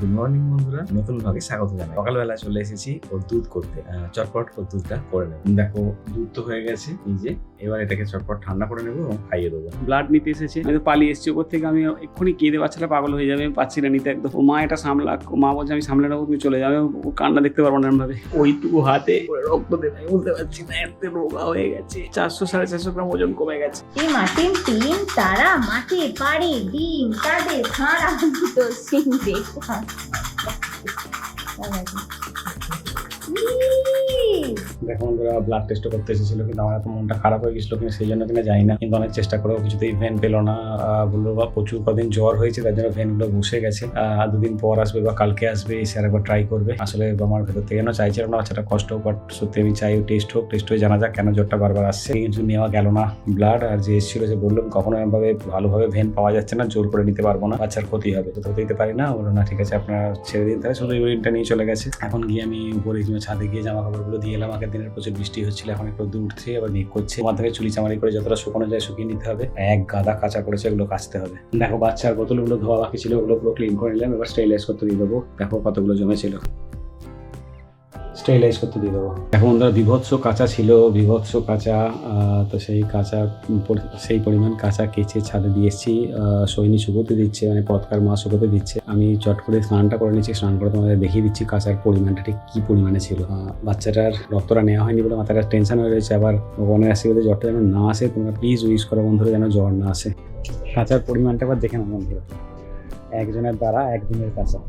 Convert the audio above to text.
Good morning বন্ধুরা। নতুন ভাগে স্বাগত জানাই। সকালবেলা চলে এসেছি ওর দুধ করতে। চটপট ওর দুধটা করে নেব। দেখো দুধ তো হয়ে গেছে। এই যে এবার এটাকে চটপট ঠান্ডা করে নেব এবং খাইয়ে দেবো। ব্লাড নিতে এসেছে। আমি তো পালিয়ে এসেছি। ওপর থেকে আমি এক্ষুনি কেঁদে বাচ্চাটা পাগল হয়ে যাবে আমি পাচ্ছি না নিতে একদম। ও মা এটা সামলা ও মা বলছে আমি সামলে নেব তুমি চলে যাবে। ও কান্না দেখতে পারব না ভাবে ওইটুকু হাতে রক্ত দেবে। আমি বুঝতে পারছি না এত রোগা হয়ে গেছে। চারশো সাড়ে চারশো গ্রাম ওজন কমে গেছে। এই মাটির টিম তারা মাঠে পাড়ে ডিম তাদের খাঁড়া দুটো Singh Vai lá, gente. Ih! দেখো বন্ধুরা ব্লাড টেস্ট করতে এসেছিল কিন্তু আমার এত মনটা খারাপ হয়ে গেছিল কিন্তু সেই জন্য কিনা যাই না। কিন্তু অনেক চেষ্টা করেও কিছুতেই ভ্যান পেল না। বলল বা প্রচুর কদিন জ্বর হয়েছে তার জন্য ভ্যানগুলো বসে গেছে। আহ, দুদিন পর আসবে বা কালকে আসবে এসে আরেকবার ট্রাই করবে। আসলে আমার ভেতর থেকে না চাইছিল না বাচ্চাটা কষ্ট হোক বাট সত্যি আমি চাই টেস্ট হোক টেস্ট হয়ে জানা যাক কেন জ্বরটা বারবার আসছে। কিছু নেওয়া গেল না। ব্লাড আর যে এসেছিল যে বললাম কখনো এমনভাবে ভালোভাবে ভ্যান পাওয়া যাচ্ছে না জোর করে নিতে পারব না বাচ্চার ক্ষতি হবে। তো হতে দিতে পারি না। বলল না ঠিক আছে আপনারা ছেড়ে দিন। তাহলে শুধু ইউরিনটা নিয়ে চলে গেছে। এখন গিয়ে আমি উপরে ছাদে গিয়ে জামা কাপড়গুলো দিয়ে এলাম আগের দিনের প্রচুর বৃষ্টি হচ্ছিল, এখন একটু দূর উঠছে, আবার মেঘ করছে। তোমার থেকে চুলি চামারি করে যতটা শুকানো যায় শুকিয়ে নিতে হবে। এক গাদা কাঁচা করেছে, ওগুলো কাচতে হবে। দেখো, বাচ্চার বোতলগুলো ধোয়া বাকি ছিল, ওগুলো পুরো ক্লিন করে নিলাম, এবার স্টাইলাইজ করতে দিয়ে দেবো। দেখো কতগুলো জমেছিল। স্টেরিলাইজ করতে দিয়ে দেবো। এখন বন্ধুরা বিভৎস কাঁচা ছিল, বিভৎস কাঁচা তো সেই কাঁচা সেই পরিমাণ কাঁচা কেচে ছাদে দিয়ে এসেছি সৈনী শুকোতে দিচ্ছে মানে পথকার মা শুকোতে দিচ্ছে। আমি চট করে স্নানটা করে নিচ্ছি স্নান করে তোমাদের দেখিয়ে দিচ্ছি কাঁচার পরিমাণটা, ঠিক কী পরিমাণে ছিল। বাচ্চাটার রক্তটা নেওয়া হয়নি বলে মাথাটা টেনশন হয়ে রয়েছে, আবার ভগবানের আশীর্বাদে জ্বরটা যেন না আসে, তোমরা প্লিজ উইশ করো বন্ধুরা যেন জ্বর না আসে। কাঁচার পরিমাণটা আবার দেখে নাও বন্ধুরা। একজনের দ্বারা একদিনের কাঁচা।